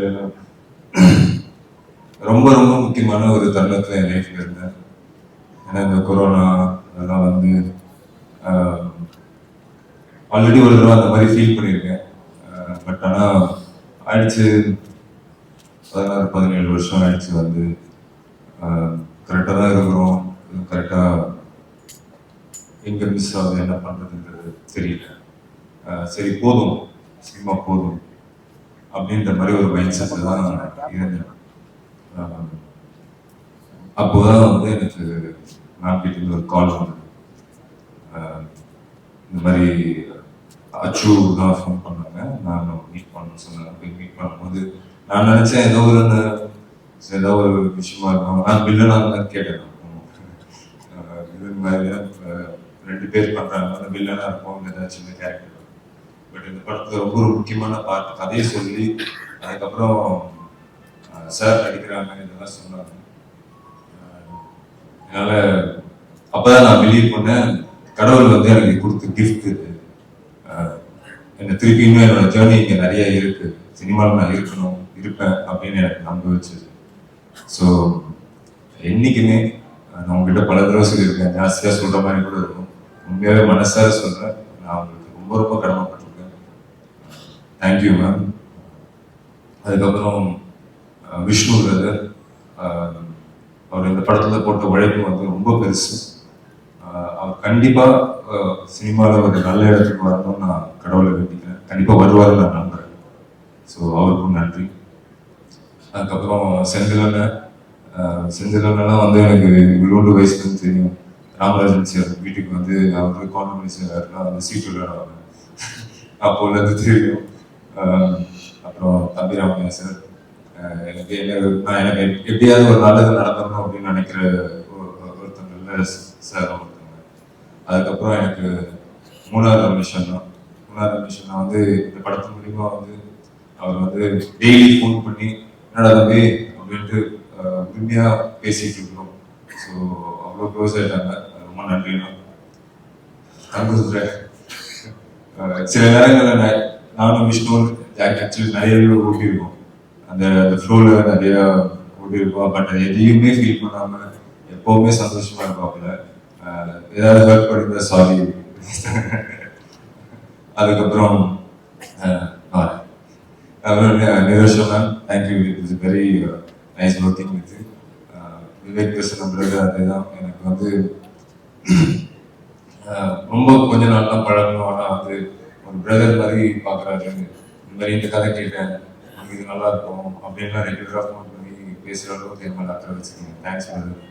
தெரியல ரொம்ப ரொம்ப முக்கியமான ஒரு தருணத்தில் என் லைஃப்ல இருந்தேன். ஏன்னா இந்த கொரோனா அதெல்லாம் வந்து ஆல்ரெடி ஒரு தடவை அந்த மாதிரி ஃபீல் பண்ணியிருக்கேன். பட் ஆனால் ஆயிடுச்சு. பதினாறு பதினேழு வருஷம் ஆயிடுச்சு வந்து. கரெக்டாக தான் இருக்கிறோம். கரெக்டாக எங்கே மிஸ் ஆகுது என்ன பண்ணுறதுன்றது தெரியல. சரி போதும். சினிமா போதும். அப்படின்ற மாதிரி ஒரு மைண்ட் செட்டில் தான் இருந்தேன் அஹ் அப்போதான் வந்து எனக்கு மேம் கிட்ட ஒரு கால் வந்தது. இந்த மாதிரி அச்சு தான் ஃபோன் பண்ணாங்க. நான் மீட் பண்ணணும்னு சொன்னேன். போய் மீட் பண்ணும்போது நான் நினச்சேன் ஏதோ ஒரு ஏதோ ஒரு விஷயமா இருக்கும். நான். பில்லனாக கேட்டேன் இது மாதிரி ரெண்டு பேர் பண்ணுறாங்க அந்த வில்லனா இருக்கும். ஏதாச்சும் கேரக்டர் பட் இந்த படத்துல ரொம்ப ஒரு முக்கியமான பார்ட் கதையை சொல்லி அதுக்கப்புறம் சார் நடிக்கிறாங்க இதெல்லாம் சொன்னாங்க. அதனால அப்பதான் நான் பிலீவ் பண்ணேன் கடவுள் வந்து எனக்கு கொடுத்த கிஃப்ட் இது. என்னை திருப்பி இன்னும் என்னோட ஜேர்னி இங்கே நிறைய இருக்கு. சினிமாவில் நான் இருக்கணும் இருப்பேன் அப்படின்னு எனக்கு நம்ப வச்சது. ஸோ என்னைக்குமே நான் உங்ககிட்ட பல தடவை சொல்லியிருக்கேன். ஜாஸ்தியாக சொல்ற மாதிரி கூட இருக்கும். உண்மையாகவே மனசார சொல்றேன். நான் உங்களுக்கு ரொம்ப ரொம்ப கடமைப்பட்டேன். தேங்க்யூ மேம் அதுக்கப்புறம் விஷ்ணு பிரதர் அவர் இந்த படத்துல போட்ட உழைப்பு வந்து ரொம்ப பெருசு. அவர் கண்டிப்பா சினிமாவில் ஒரு நல்ல இடத்துக்கு வரணும்னு நான் கடவுளை வேண்டிக்கிறேன். கண்டிப்பாக வருவார் நான் நம்புறேன். ஸோ அவருக்கும் நன்றி. அதுக்கப்புறம் செந்திலண்ணன் அஹ் செந்திலண்ணெல்லாம் வந்து எனக்கு இவ்வளோண்டு வயசுலேருந்து தெரியும். ராமராஜன் சார் வீட்டுக்கு வந்து அவர் கான்வென்ட் சார்லாம் வந்து சீட்டு விளையாடுவாங்க அப்போலேருந்து தெரியும். அப்புறம் அப்புறம் தம்பிராமையா சார். எனக்கு என்ன நான் எனக்கு எப்படியாவது ஒரு நல்லது நடத்தணும் அப்படின்னு நினைக்கிற ஒரு- சார் ஒருத்தங்க. அதுக்கப்புறம் எனக்கு மூணாவது ரமேஷன் தான் மூணாவது ரமேஷன் நான் வந்து இந்த படத்து மூலிமா வந்து அவர் வந்து டெய்லி ஃபோன் பண்ணி என்னடா தம்பி அப்படின்ட்டு உரிமையாக பேசிட்டு இருக்கிறோம் ஸோ அவ்வளோ க்ளோஸ் ஆயிட்டாங்க. ரொம்ப நன்றிண்ணா. தங்குதுரை சில நேரங்களில் நான் நானும் விஷ்ணு ஆக்சுவலி நிறைய ஓட்டியிருக்கோம். அந்த அந்த ஃப்ளோவில் நிறைய ஓட்டியிருக்கோம். பட் எதையுமே ஃபீல் பண்ணாமல் எப்போவுமே சந்தோஷமா இருப்பாப்புல. ஏதாவது ஹர்ட் பண்ணிருந்தா சாரி அதுக்கப்புறம் அப்புறம் Niroshan ma'am thank you it's very nice working with Vivek பேசுகிற பிரதர் அதுதான். எனக்கு வந்து ரொம்ப கொஞ்ச நாள் தான் பழகணும். ஆனால் வந்து ஒரு பிரதர் மாதிரி பார்க்குறாரு. இந்த மாதிரி இந்த கதை கேட்டேன். இது நல்லா இருக்கும். அப்படின்லாம் ரெகுலராக ஃபோன் பண்ணி பேசுகிற அளவுக்கு என் மேலே அக்கறை வச்சுக்கோங்க. தேங்க்ஸ் பிரதர்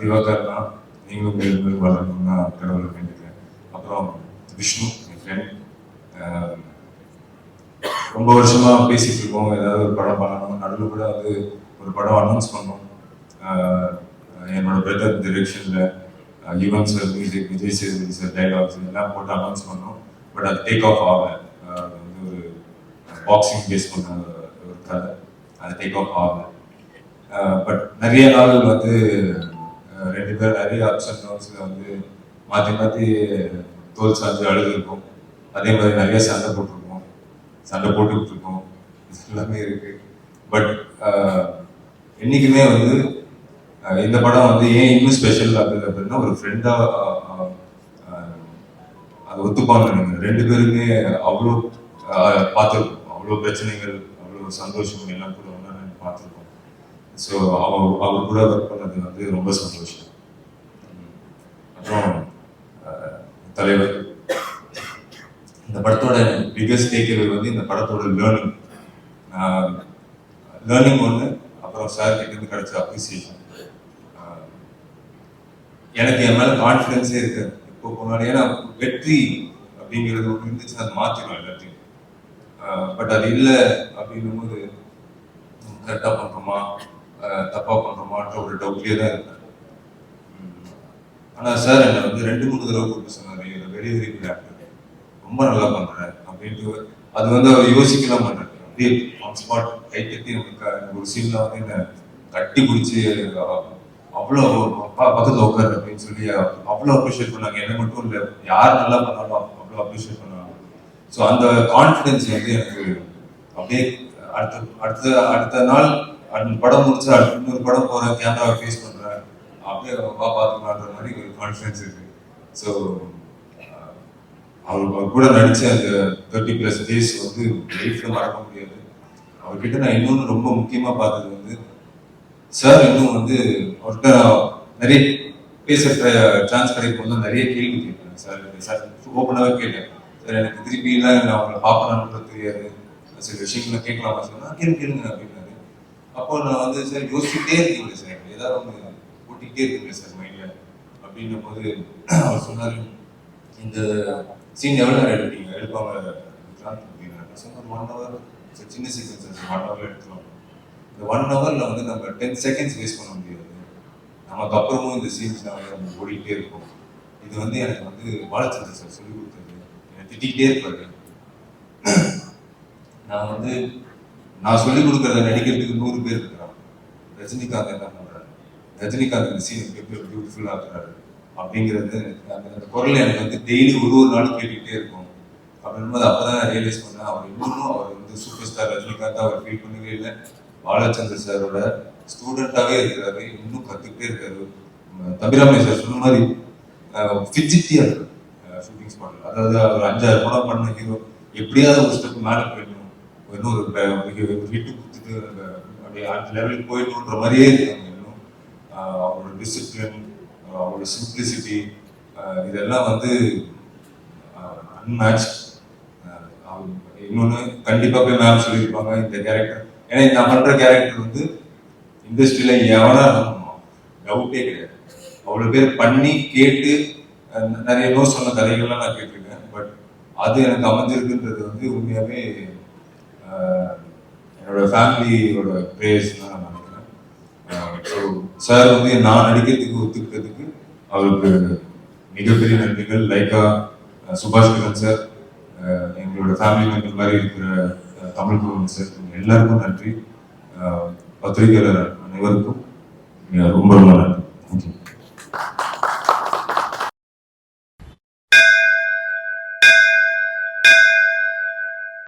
திவாகர் தான் நீங்களும் மேலும் மேலும் வளரணும்னு நான் கடவுளை வேண்டிக்கிறேன். அப்புறம் விஷ்ணு என் ஃப்ரெண்ட் ரொம்ப வருஷமாக பேசிகிட்டு இருக்கோம். ஏதாவது ஒரு படம் பண்ணணும் நடுவில் கூட வந்து ஒரு படம் அனௌன்ஸ் பண்ணோம். என்னோட brother டிரெக்ஷனில் Yuvan sir music Vijay Sethupathi sir dialogues எல்லாம் போட்டு அனௌன்ஸ் பண்ணோம். பட் அது டேக் ஆஃப் ஆகல ஒரு பாக்ஸிங் பேஸ் பண்ண ஒரு கதை அது டேக் ஆஃப் ஆகல பட் நிறைய நாள் வந்து uh, ரெண்டு பேர் நிறைய அப்ஸ் அண்ட் டவுன்ஸ்ல வந்து மாற்றி மாற்றி தோல் சாஞ்சு அழுதுருக்கும். அதே மாதிரி நிறைய சண்டை போட்டிருக்கோம். சண்டை போட்டுக்கிட்டு இருக்கோம் எல்லாமே இருக்கு. பட் uh, என்றைக்குமே வந்து uh, இந்த படம் வந்து ஏன் இன்னும் ஸ்பெஷல் அப்படின்னு அப்படின்னா ஒரு ஃப்ரெண்டாக ஒத்துப்பாங்க. நீங்க ரெண்டு பேருமே அவ்வளோ பார்த்துருக்கோம் அவ்வளோ பிரச்சனைகள் அவ்வளோ சந்தோஷம் எல்லாம் கூட ஒன்றா பார்த்துருக்கோம் ஸோ அவர் அவர் கூட ஒர்க் பண்ணது வந்து ரொம்ப சந்தோஷம். அப்புறம் ஆஹ் தலைவர். இந்த படத்தோட பிகஸ்ட் டேக்கவே வந்து இந்த படத்தோட லேர்னிங் லேர்னிங் ஒன்று அப்புறம் சார் கிட்டேருந்து கிடைச்ச அப்ரிசியேஷன் எனக்கு என் மேலே கான்ஃபிடென்ஸே இருக்கு போனாலும் ஏன்னா வெற்றி அப்படிங்கிறது ஒன்று இருந்துச்சு அது மாற்றிடும் எல்லாத்தையும். பட் அது இல்லை அப்படின்னும் போது கரெக்டாக பண்ணுறோமா தப்பாக பண்ணுறோமான்ற ஒரு டவுட்லேயே தான் இருந்தேன். ஆனால் சார் என்னை வந்து ரெண்டு மூணு தடவை கூப்பிட்டு சொன்னார் வெரி வெரி ரொம்ப நல்லா பண்ணுறேன் அப்படின்ட்டு அது வந்து அவர் யோசிக்கலாம் பண்ணுறேன் அப்படியே ஆன் ஸ்பாட் கை கட்டி ஒரு சீன்ல வந்து என்னை கட்டி பிடிச்சி அவ்வளோ அப்பா பக்கத்தில் உட்காரு அப்படின்னு சொல்லி அவ்வளோ அப்ரிஷியேட் பண்ணாங்க. என்ன மட்டும் இல்லை யார் நல்லா பண்ணாலும் அவ்வளோ அப்ரிஷியேட் பண்ணாங்க. ஸோ அந்த கான்ஃபிடென்ஸ் வந்து எனக்கு அப்படியே அடுத்த அடுத்த அடுத்த நாள் அந்த படம் முடிச்சு அடுத்த இன்னொரு படம் போறேன் கேமராவை ஃபேஸ் பண்ணுறேன் அப்படியே வா பார்த்துக்கலான்ற மாதிரி ஒரு கான்ஃபிடன்ஸ் இருக்கு. ஸோ அவர் கூட நடிச்ச அந்த தேர்ட்டி பிளஸ் டேஸ் வந்து லைஃப்ல மறக்க முடியாது. அவர்கிட்ட நான் இன்னொன்று ரொம்ப முக்கியமாக பார்த்தது வந்து சார் இன்னும் வந்து அவர்கிட்ட நிறைய பேசுகிற சான்ஸ் கிடைக்கும் நிறைய கேள்வி கேட்பேன் சார். சார் ஓப்பனாகவே கேட்டேன். சார் எனக்கு திருப்பிலாம் நான் அவங்களை பார்ப்பனான்றது தெரியாது. சில விஷயங்களை கேட்கலாமா சொன்னால் நான் கேள்வி கேளுங்க அப்படின்னாரு அப்போ நான் வந்து சார் யோசிச்சுட்டே இருக்கீங்க சார். ஏதாவது ஒன்று ஓட்டிக்கிட்டே இருக்கீங்க சார் மைண்டில் அப்படின்னும் போது அவர் சொன்னார் இந்த சீன் எவ்வளோ நேரம் எடுப்பீங்க? எடுப்பாங்க? விக்ராந்த் நான் சொன்னேன் ஒன் ஹவர் சின்ன சீசன் சார் ஒன் ஹவர் எடுத்துருவாங்க. இந்த ஒன் ஹவரில் வந்து நம்ம டென் செகண்ட்ஸ் வேஸ்ட் பண்ண முடியாது. நமக்கு அப்புறமும் இந்த சீன்ஸ் நம்ம ஓடிக்கிட்டே இருக்கும். இது வந்து எனக்கு வந்து பாலச்சந்திர சார் சொல்லி கொடுத்தது. என்னை திட்டிகிட்டே இருப்பாரு. நான் வந்து நான் சொல்லி கொடுக்குறத நடிக்கிறதுக்கு நூறு பேர் இருக்கிறான் ரஜினிகாந்த் என்ன பண்ணுறாரு ரஜினிகாந்த் இந்த சீன் எப்படி பியூட்டிஃபுல்லாக இருக்கிறாரு அப்படிங்கிறது அந்த அந்த குரல் எனக்கு வந்து டெய்லி ஒரு ஒரு நாளும் கேட்டுக்கிட்டே இருக்கும். அப்படின்போது அப்பதான் நான் ரியலைஸ் பண்ணேன் அவர் இன்னும் அவர் வந்து சூப்பர் ஸ்டார் ரஜினிகாந்த் அவர் ஃபீல் பண்ணவே இல்லை. பாலச்சந்திர சாரோட ஸ்டூடெண்ட்டாகவே இருக்கிறாரு. இன்னும் கற்றுக்கிட்டே இருக்காரு. உம் சார் சொன்ன மாதிரி ஃபிஜிட்டியா இருக்கு ஷூட்டிங் ஸ்பாட்ல அதாவது அவர் அஞ்சாறு படம் பண்ண ஹீரோ எப்படியாவது ஒரு ஸ்டெப் மேலே போயிடணும். இன்னும் ஒரு ஹிட்டு கொடுத்துட்டு அப்படியே அந்த லெவலுக்கு போயிடணுன்ற மாதிரியே இருக்காங்க இன்னும். அவரோட டிசிப்ளின் அவரோட சிம்பிளிசிட்டி இதெல்லாம் வந்து அன்மேட்ச் இன்னொன்று கண்டிப்பாக போய் மேம் சொல்லியிருப்பாங்க. இந்த கேரக்டர் ஏன்னா நான் பண்ற கேரக்டர் வந்து இண்டஸ்ட்ரியில எவனா டவுட்டே கிடையாது. அவ்வளோ பேர் பண்ணி கேட்டு நிறைய நோ சொன்ன கதைகள்லாம் நான் கேட்டிருக்கேன். பட் அது எனக்கு அமைஞ்சிருக்குன்றது வந்து உண்மையாகவே என்னோட ஃபேமிலியோட ப்ரேயர்ஸ் தான் நான் நினைக்கிறேன். ஸோ சார் வந்து நான் நடிக்கிறதுக்கு ஒத்துக்கிறதுக்கு அவருக்கு மிகப்பெரிய நன்றிகள். லைக்கா சுபாஷ் கிரண் சார் எங்களோட ஃபேமிலி மெம்பர் மாதிரி இருக்கிற தமிழ் குருவன் சார் எல்லாருக்கும் நன்றி. பத்திரிகையாளர் அனைவருக்கும் ரொம்ப ரொம்ப நன்றி.